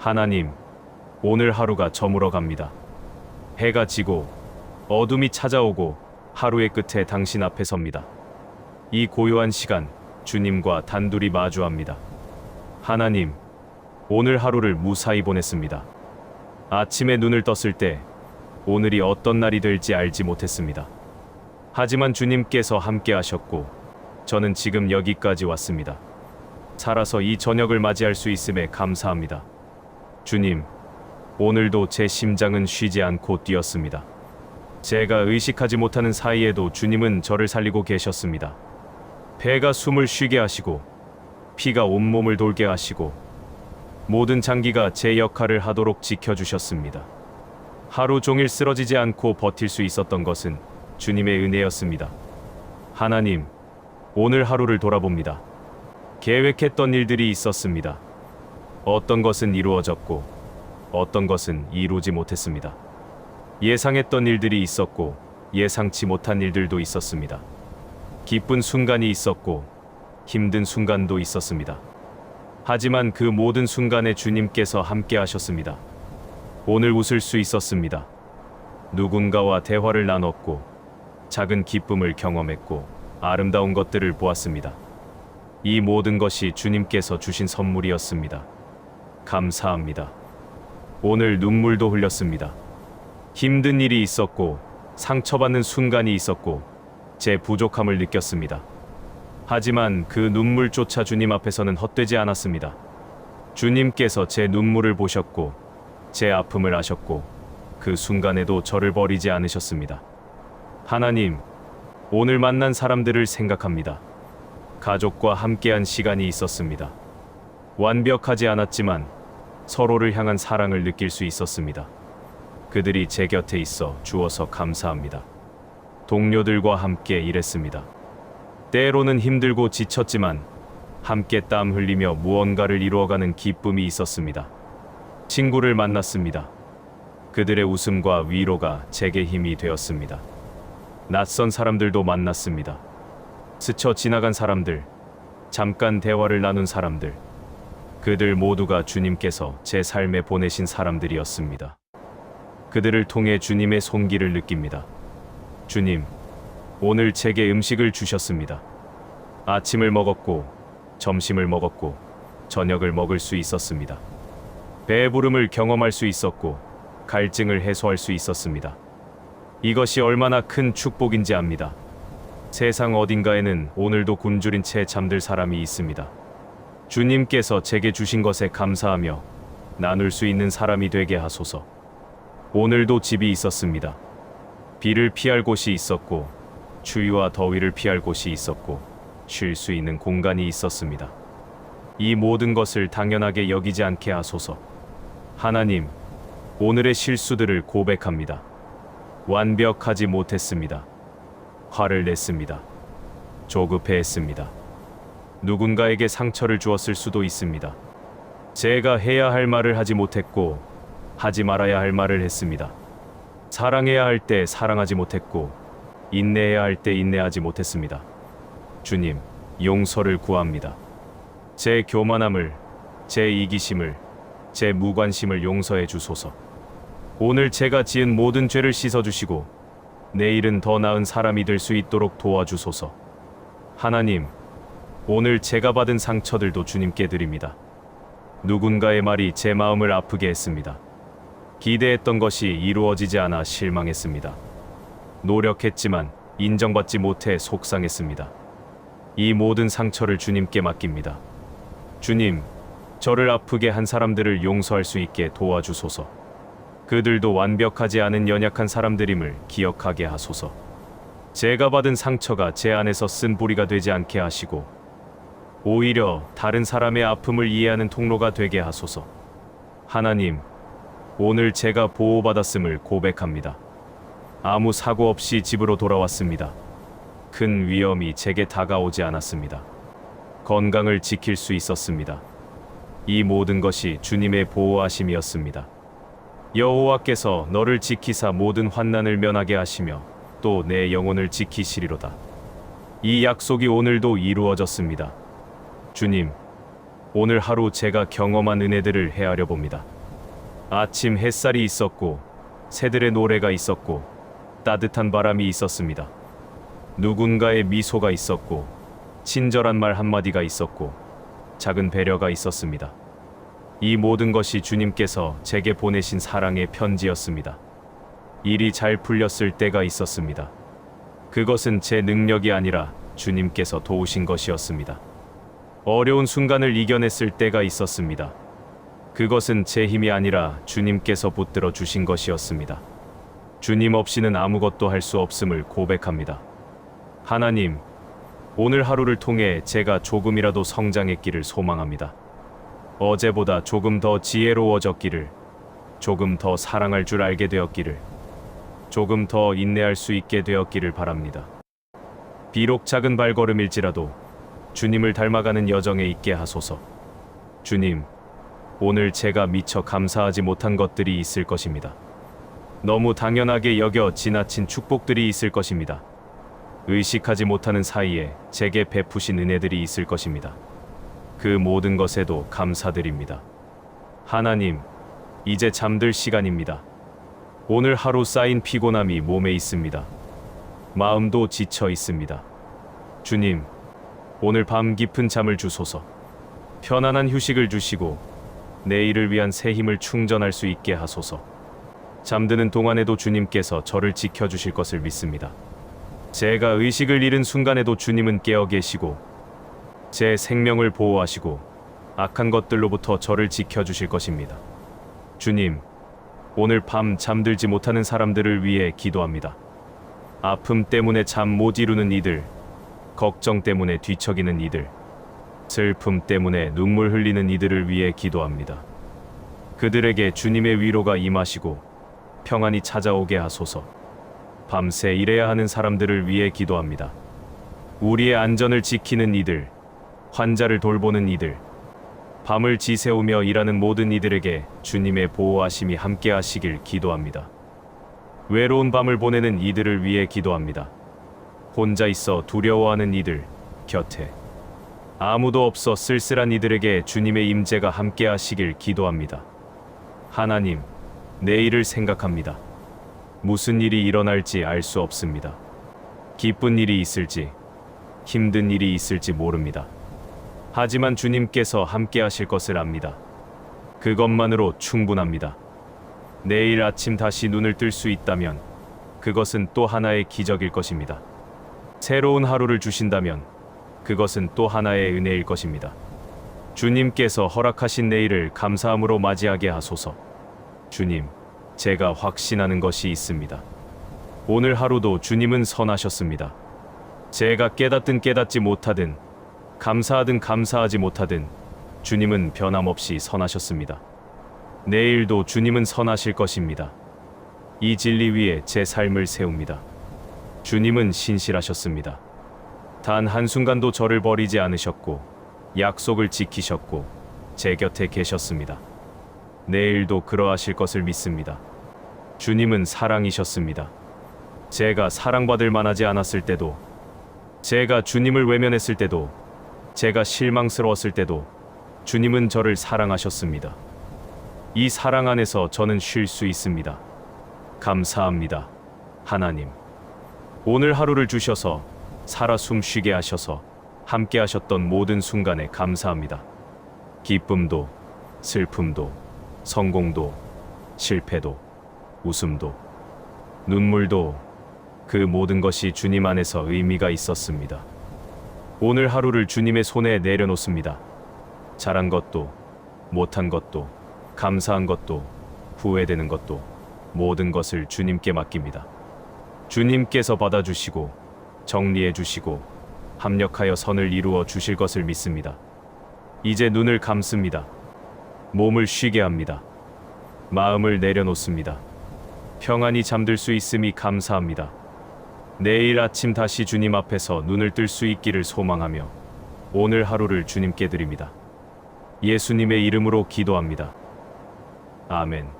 하나님, 오늘 하루가 저물어 갑니다. 해가 지고 어둠이 찾아오고 하루의 끝에 당신 앞에 섭니다. 이 고요한 시간, 주님과 단둘이 마주합니다. 하나님, 오늘 하루를 무사히 보냈습니다. 아침에 눈을 떴을 때 오늘이 어떤 날이 될지 알지 못했습니다. 하지만 주님께서 함께 하셨고 저는 지금 여기까지 왔습니다. 살아서 이 저녁을 맞이할 수 있음에 감사합니다. 주님, 오늘도 제 심장은 쉬지 않고 뛰었습니다. 제가 의식하지 못하는 사이에도 주님은 저를 살리고 계셨습니다. 배가 숨을 쉬게 하시고 피가 온몸을 돌게 하시고 모든 장기가 제 역할을 하도록 지켜주셨습니다. 하루 종일 쓰러지지 않고 버틸 수 있었던 것은 주님의 은혜였습니다. 하나님, 오늘 하루를 돌아봅니다. 계획했던 일들이 있었습니다. 어떤 것은 이루어졌고, 어떤 것은 이루지 못했습니다. 예상했던 일들이 있었고, 예상치 못한 일들도 있었습니다. 기쁜 순간이 있었고, 힘든 순간도 있었습니다. 하지만 그 모든 순간에 주님께서 함께 하셨습니다. 오늘 웃을 수 있었습니다. 누군가와 대화를 나눴고, 작은 기쁨을 경험했고, 아름다운 것들을 보았습니다. 이 모든 것이 주님께서 주신 선물이었습니다. 감사합니다. 오늘 눈물도 흘렸습니다. 힘든 일이 있었고, 상처받는 순간이 있었고, 제 부족함을 느꼈습니다. 하지만 그 눈물조차 주님 앞에서는 헛되지 않았습니다. 주님께서 제 눈물을 보셨고, 제 아픔을 아셨고, 그 순간에도 저를 버리지 않으셨습니다. 하나님, 오늘 만난 사람들을 생각합니다. 가족과 함께한 시간이 있었습니다. 완벽하지 않았지만 서로를 향한 사랑을 느낄 수 있었습니다. 그들이 제 곁에 있어 주어서 감사합니다. 동료들과 함께 일했습니다. 때로는 힘들고 지쳤지만 함께 땀 흘리며 무언가를 이루어가는 기쁨이 있었습니다. 친구를 만났습니다. 그들의 웃음과 위로가 제게 힘이 되었습니다. 낯선 사람들도 만났습니다. 스쳐 지나간 사람들, 잠깐 대화를 나눈 사람들, 그들 모두가 주님께서 제 삶에 보내신 사람들이었습니다. 그들을 통해 주님의 손길을 느낍니다. 주님, 오늘 제게 음식을 주셨습니다. 아침을 먹었고, 점심을 먹었고, 저녁을 먹을 수 있었습니다. 배부름을 경험할 수 있었고, 갈증을 해소할 수 있었습니다. 이것이 얼마나 큰 축복인지 압니다. 세상 어딘가에는 오늘도 굶주린 채 잠들 사람이 있습니다. 주님께서 제게 주신 것에 감사하며 나눌 수 있는 사람이 되게 하소서. 오늘도 집이 있었습니다. 비를 피할 곳이 있었고, 추위와 더위를 피할 곳이 있었고, 쉴 수 있는 공간이 있었습니다. 이 모든 것을 당연하게 여기지 않게 하소서. 하나님, 오늘의 실수들을 고백합니다. 완벽하지 못했습니다. 화를 냈습니다. 조급해했습니다. 누군가에게 상처를 주었을 수도 있습니다. 제가 해야 할 말을 하지 못했고, 하지 말아야 할 말을 했습니다. 사랑해야 할 때 사랑하지 못했고, 인내해야 할 때 인내하지 못했습니다. 주님, 용서를 구합니다. 제 교만함을, 제 이기심을, 제 무관심을 용서해 주소서. 오늘 제가 지은 모든 죄를 씻어주시고, 내일은 더 나은 사람이 될 수 있도록 도와주소서. 하나님, 오늘 제가 받은 상처들도 주님께 드립니다. 누군가의 말이 제 마음을 아프게 했습니다. 기대했던 것이 이루어지지 않아 실망했습니다. 노력했지만 인정받지 못해 속상했습니다. 이 모든 상처를 주님께 맡깁니다. 주님, 저를 아프게 한 사람들을 용서할 수 있게 도와주소서. 그들도 완벽하지 않은 연약한 사람들임을 기억하게 하소서. 제가 받은 상처가 제 안에서 쓴 뿌리가 되지 않게 하시고, 오히려 다른 사람의 아픔을 이해하는 통로가 되게 하소서. 하나님, 오늘 제가 보호받았음을 고백합니다. 아무 사고 없이 집으로 돌아왔습니다. 큰 위험이 제게 다가오지 않았습니다. 건강을 지킬 수 있었습니다. 이 모든 것이 주님의 보호하심이었습니다. 여호와께서 너를 지키사 모든 환난을 면하게 하시며 또 내 영혼을 지키시리로다. 이 약속이 오늘도 이루어졌습니다. 주님, 오늘 하루 제가 경험한 은혜들을 헤아려 봅니다. 아침 햇살이 있었고, 새들의 노래가 있었고, 따뜻한 바람이 있었습니다. 누군가의 미소가 있었고, 친절한 말 한마디가 있었고, 작은 배려가 있었습니다. 이 모든 것이 주님께서 제게 보내신 사랑의 편지였습니다. 일이 잘 풀렸을 때가 있었습니다. 그것은 제 능력이 아니라 주님께서 도우신 것이었습니다. 어려운 순간을 이겨냈을 때가 있었습니다. 그것은 제 힘이 아니라 주님께서 붙들어 주신 것이었습니다. 주님 없이는 아무것도 할 수 없음을 고백합니다. 하나님, 오늘 하루를 통해 제가 조금이라도 성장했기를 소망합니다. 어제보다 조금 더 지혜로워졌기를, 조금 더 사랑할 줄 알게 되었기를, 조금 더 인내할 수 있게 되었기를 바랍니다. 비록 작은 발걸음일지라도 주님을 닮아가는 여정에 있게 하소서. 주님, 오늘 제가 미처 감사하지 못한 것들이 있을 것입니다. 너무 당연하게 여겨 지나친 축복들이 있을 것입니다. 의식하지 못하는 사이에 제게 베푸신 은혜들이 있을 것입니다. 그 모든 것에도 감사드립니다. 하나님, 이제 잠들 시간입니다. 오늘 하루 쌓인 피곤함이 몸에 있습니다. 마음도 지쳐 있습니다. 주님, 오늘 밤 깊은 잠을 주소서. 편안한 휴식을 주시고 내일을 위한 새 힘을 충전할 수 있게 하소서. 잠드는 동안에도 주님께서 저를 지켜 주실 것을 믿습니다. 제가 의식을 잃은 순간에도 주님은 깨어 계시고 제 생명을 보호하시고 악한 것들로부터 저를 지켜 주실 것입니다. 주님, 오늘 밤 잠들지 못하는 사람들을 위해 기도합니다. 아픔 때문에 잠 못 이루는 이들, 걱정 때문에 뒤척이는 이들, 슬픔 때문에 눈물 흘리는 이들을 위해 기도합니다. 그들에게 주님의 위로가 임하시고 평안이 찾아오게 하소서. 밤새 일해야 하는 사람들을 위해 기도합니다. 우리의 안전을 지키는 이들, 환자를 돌보는 이들, 밤을 지새우며 일하는 모든 이들에게 주님의 보호하심이 함께 하시길 기도합니다. 외로운 밤을 보내는 이들을 위해 기도합니다. 혼자 있어 두려워하는 이들 곁에 아무도 없어 쓸쓸한 이들에게 주님의 임재가 함께 하시길 기도합니다. 하나님, 내일을 생각합니다. 무슨 일이 일어날지 알 수 없습니다. 기쁜 일이 있을지, 힘든 일이 있을지 모릅니다. 하지만 주님께서 함께 하실 것을 압니다. 그것만으로 충분합니다. 내일 아침 다시 눈을 뜰 수 있다면 그것은 또 하나의 기적일 것입니다. 새로운 하루를 주신다면 그것은 또 하나의 은혜일 것입니다. 주님께서 허락하신 내일을 감사함으로 맞이하게 하소서. 주님, 제가 확신하는 것이 있습니다. 오늘 하루도 주님은 선하셨습니다. 제가 깨닫든 깨닫지 못하든 감사하든 감사하지 못하든 주님은 변함없이 선하셨습니다. 내일도 주님은 선하실 것입니다. 이 진리 위에 제 삶을 세웁니다. 주님은 신실하셨습니다. 단 한순간도 저를 버리지 않으셨고 약속을 지키셨고 제 곁에 계셨습니다. 내일도 그러하실 것을 믿습니다. 주님은 사랑이셨습니다. 제가 사랑받을 만하지 않았을 때도 제가 주님을 외면했을 때도 제가 실망스러웠을 때도 주님은 저를 사랑하셨습니다. 이 사랑 안에서 저는 쉴 수 있습니다. 감사합니다. 하나님. 오늘 하루를 주셔서 살아 숨쉬게 하셔서 함께 하셨던 모든 순간에 감사합니다. 기쁨도, 슬픔도, 성공도, 실패도, 웃음도, 눈물도 그 모든 것이 주님 안에서 의미가 있었습니다. 오늘 하루를 주님의 손에 내려놓습니다. 잘한 것도, 못한 것도, 감사한 것도, 후회되는 것도, 모든 것을 주님께 맡깁니다. 주님께서 받아주시고, 정리해 주시고, 합력하여 선을 이루어 주실 것을 믿습니다. 이제 눈을 감습니다. 몸을 쉬게 합니다. 마음을 내려놓습니다. 평안히 잠들 수 있음이 감사합니다. 내일 아침 다시 주님 앞에서 눈을 뜰 수 있기를 소망하며 오늘 하루를 주님께 드립니다. 예수님의 이름으로 기도합니다. 아멘.